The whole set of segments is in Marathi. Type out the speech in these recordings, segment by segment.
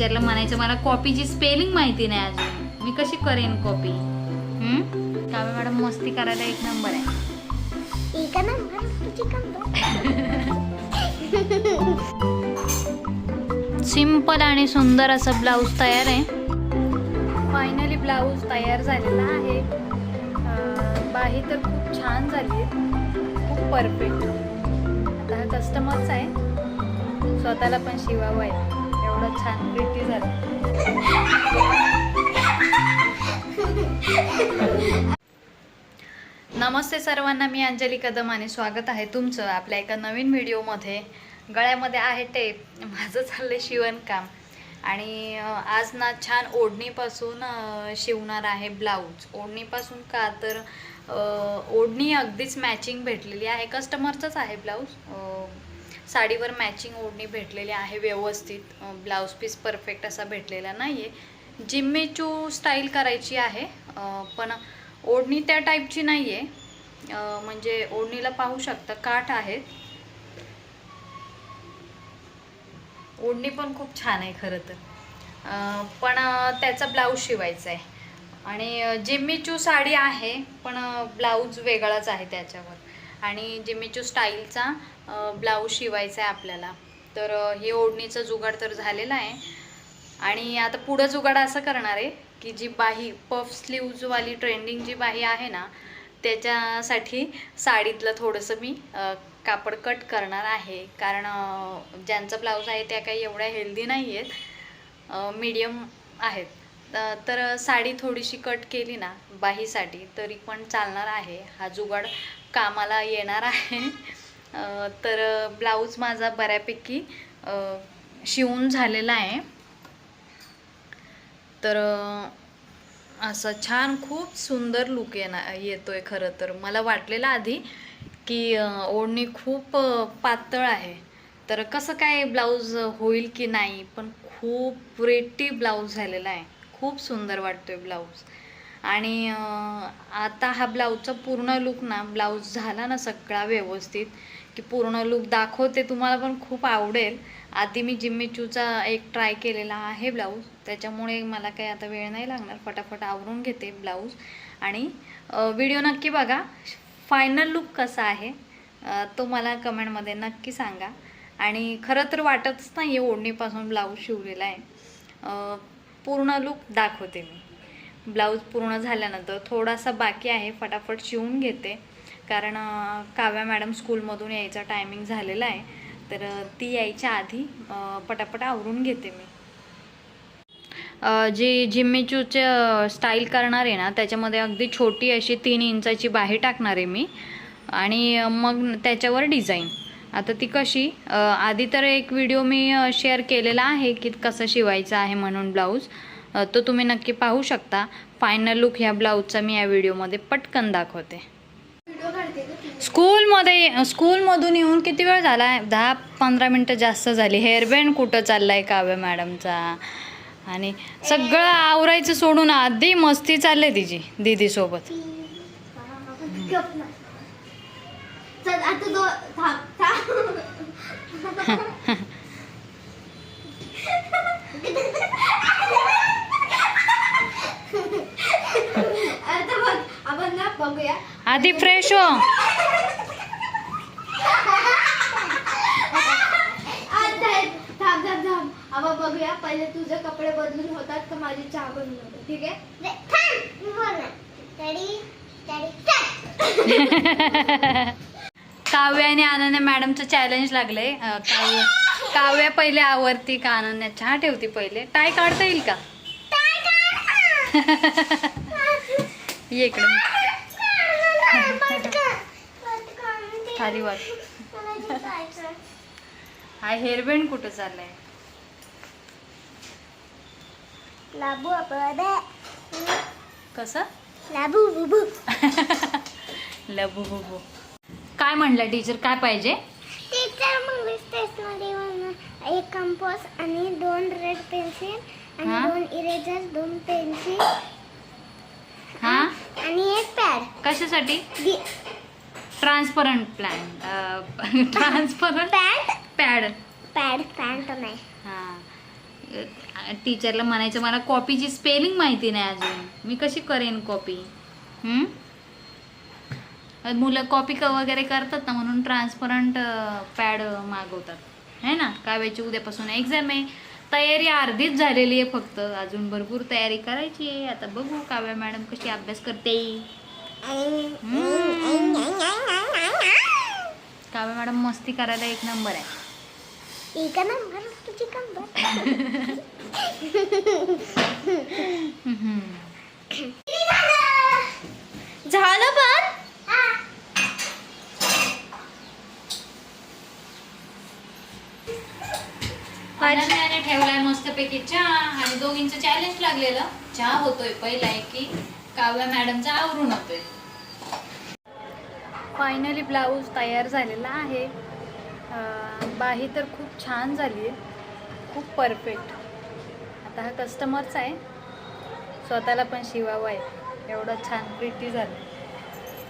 टीचरला म्हणायचं मला कॉपीची स्पेलिंग माहिती नाही अजून. मी कशी करेन कॉपी? काव्या मॅडम मस्ती करायला एक नंबर आहे. सिंपल आणि सुंदर असं ब्लाऊज तयार आहे. फायनली ब्लाऊज तयार झालेला आहे. बाही तर खूप छान झाली आहे. खूप परफेक्ट आता हा कस्टमरचा आहे. स्वतःला पण शिवावं आहे. एवढं छान प्रिटी झालं. नमस्ते सर्वांना मी अंजली कदम आणि स्वागत आहे तुमचं आपल्या एका नवीन व्हिडिओमध्ये. गळ्यामध्ये आहे टेप माझं चाललं शिवणकाम. आणि आज ना छान ओढणीपासून शिवणार आहे ब्लाऊज ओढणीपासून का तर ओढणी अगदीच मॅचिंग भेटलेली आहे. कस्टमरचंच आहे ब्लाऊज साडीवर मॅचिंग ओढणी भेटलेली आहे व्यवस्थित. ब्लाऊज पीस परफेक्ट असा भेटलेला नाही आहे जिम्मेचू स्टाईल करायची आहे. पण ओढणी त्या टाईपची नाही आहे म्हणजे ओढणीला पाहू शकता काठ आहेत. ओढणी पण खूप छान आहे खरं तर. पण त्याचा ब्लाऊज शिवायचा आहे आणि जिम्मीचू साडी आहे पण ब्लाऊज वेगळाच आहे त्याच्यावर. आणि जिम्मीचू स्टाईलचा ब्लाऊज शिवायचा आहे आपल्याला. तर हे ओढणीचं जुगाड तर झालेलं आहे. आणि आता पुढं जुगाड असं करणार आहे की जी बाही पफ स्लीव्जवाली ट्रेंडिंग जी बाही आहे ना त्याच्यासाठी साडीतलं थोडंसं मी कापड कट करणार आहे. कारण ज्यांचं ज्यांचा ब्लाऊज आहे त्या काही एवढ्या हेल्दी नाही आहेत. मीडियम आहेत. तर साडी थोडीशी कट केली ना बाहीसाठी तरी पण चालणार आहे. हा जुगाड कामाला येणार आहे. तर ब्लाऊज माझा बऱ्यापैकी शिवून झालेला आहे. तर असं छान खूप सुंदर लुक येणार येतो आहे खरं तर. मला वाटलेलं आधी की ओढणी खूप पातळ आहे. तर कसं काय ब्लाऊज होईल की नाही पण खूप प्रेटी ब्लाऊज झालेला आहे. खूप सुंदर वाटतोय ब्लाऊज. आणि आता हा ब्लाऊजचा पूर्ण लुक ना ब्लाऊज झाला ना सगळा व्यवस्थित की पूर्ण लुक दाखवते तुम्हाला पण खूप आवडेल. आधी मी जिम्मी चूचा एक ट्राय केलेला आहे ब्लाऊज त्याच्यामुळे मला काही आता वेळ नाही लागणार फटाफट आवरून घेते ब्लाऊज. आणि व्हिडिओ नक्की बघा फायनल लुक कसा आहे तो मला कमेंटमध्ये नक्की सांगा. आणि खरं तर वाटतच नाही आहे ओढणीपासून ब्लाऊज शिवलेला आहे. पूर्ण लुक दाखवते मी. ब्लाऊज पूर्ण झाल्यानंतर थोडासा बाकी आहे फटाफट शिवून घेते. कारण काव्या मॅडम स्कूलमधून यायचा टायमिंग झालेला आहे. तर ती यायच्या आधी पटापट आवरून घेते मी. जी जिम्मीचूचे स्टाईल करणार आहे ना त्याच्यामध्ये अगदी छोटी अशी तीन इंचाची बाही टाकणार आहे मी. आणि मग त्याच्यावर डिझाईन आता ती कशी आधी तर एक व्हिडिओ मी शेअर केलेला आहे की कसं शिवायचं आहे म्हणून ब्लाऊज. तो तुम्ही नक्की पाहू शकता. फायनल लुक ह्या ब्लाऊजचा मी या व्हिडिओमध्ये पटकन दाखवते. स्कूलमध्ये स्कूलमधून येऊन किती वेळ झाला? आहे दहा पंधरा मिनटं जास्त झाली. हेअरबँड कुठं चाललाय काव्य मॅडमचा? आणि सगळं आवरायचं सोडून आधी मस्ती चालली तिची दीदीसोबत आता दो थांब थांब आता बघ आपण ना बघूया. आधी फ्रेश हो. हे- थांब थांब थांब. आपण बघूया. पहिले तुझे कपडे बदलून होतात का माझी चहा बनवून होतात? ठीक आहे? काव्य आणि अनन्या मॅडमचं चॅलेंज लागलंय. काव्य काव्य पहिले आवरती का अनन्या चहा ठेवती पहिले. टाय काढता येईल का? ये इकडं. खाली वाट हा हेअरबँड कुठं चाललाय? लाबू कसं? लाबू बुबू. लबू बुबू. काय म्हणलं टीचर काय पाहिजे? टीचर मग स्टेशनरी एक कंपोज आणि दोन रेड पेन्सिल? आणि दोन इरेजर दोन पेन्सिल आणि एक पॅड कशासाठी? Transparent plan transparent pad pad pad pant नाही. हां. टीचरला म्हणायचं मला कॉपीची स्पेलिंग माहिती नाही अजून. मी कशी करेन कॉपी मुलं कॉपी क वगैरे करतात ना म्हणून ट्रान्सपरंट पॅड मागवतात. है ना? काव्याची उद्यापासून एक्झाम आहे. तयारी अर्धीच झालेली आहे फक्त. अजून भरपूर तयारी करायची आहे. आता बघू काव्या मॅडम कशी अभ्यास करते. काव्या मॅडम मस्ती करायला एक नंबर आहे. ठीक आहे ना तुझी कंबर. झालं पण? अनन्याने ठेवलाय मस्तपैकी चहा आणि दोघींचं चॅलेंज लागलेलं. चहा होतोय पहिला आहे की काव्या मॅडमचा आवरून होतोय. फायनली ब्लाऊज तयार झालेला आहे. बाही तर खूप छान झाली आहे खूप परफेक्ट आता हा कस्टमरचा आहे. स्वतःला पण शिवावा आहे. एवढं छान प्रिटी झालं.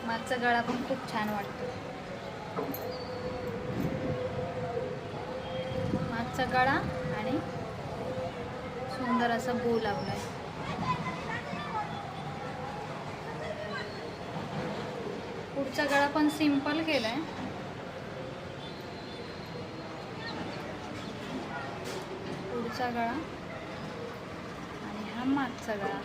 मागचा गळा पण खूप छान वाटतो. मागचा गळा आणि सुंदर असा बो आहे पुढचा गळा पण सिंपल केलाय. पुढचा गळा आणि हा मागचा गळा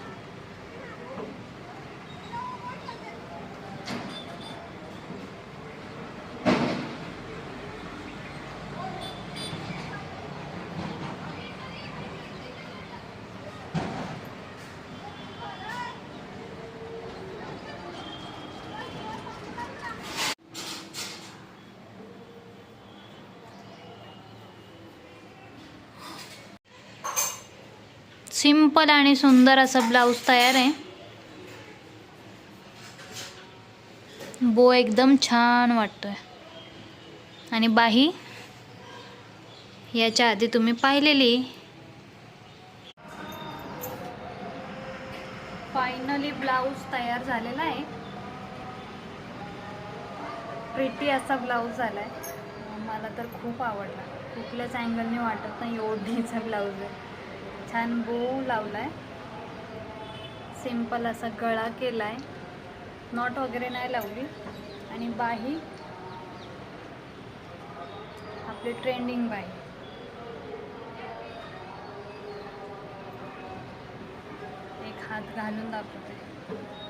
सिंपल आणि सुंदर असा ब्लाऊज तयार आहे. बो एकदम छान वाटतोय. आणि बाही याच्या आधी तुम्ही पाहिलेली. फायनली ब्लाऊज तयार झालेला आहे. प्रिटी असा ब्लाऊज झाला आहे मला तर खूप आवडला. कुठल्याच अँगलने वाटत नाही एवढीचा ब्लाऊज आहे. छान बो लावलाय. सिंपल असा गळा केलाय. नॉट वगैरे नाही लावली. आणि बाही. आपली ट्रेंडिंग बाही. एक हात घालून दाखवते.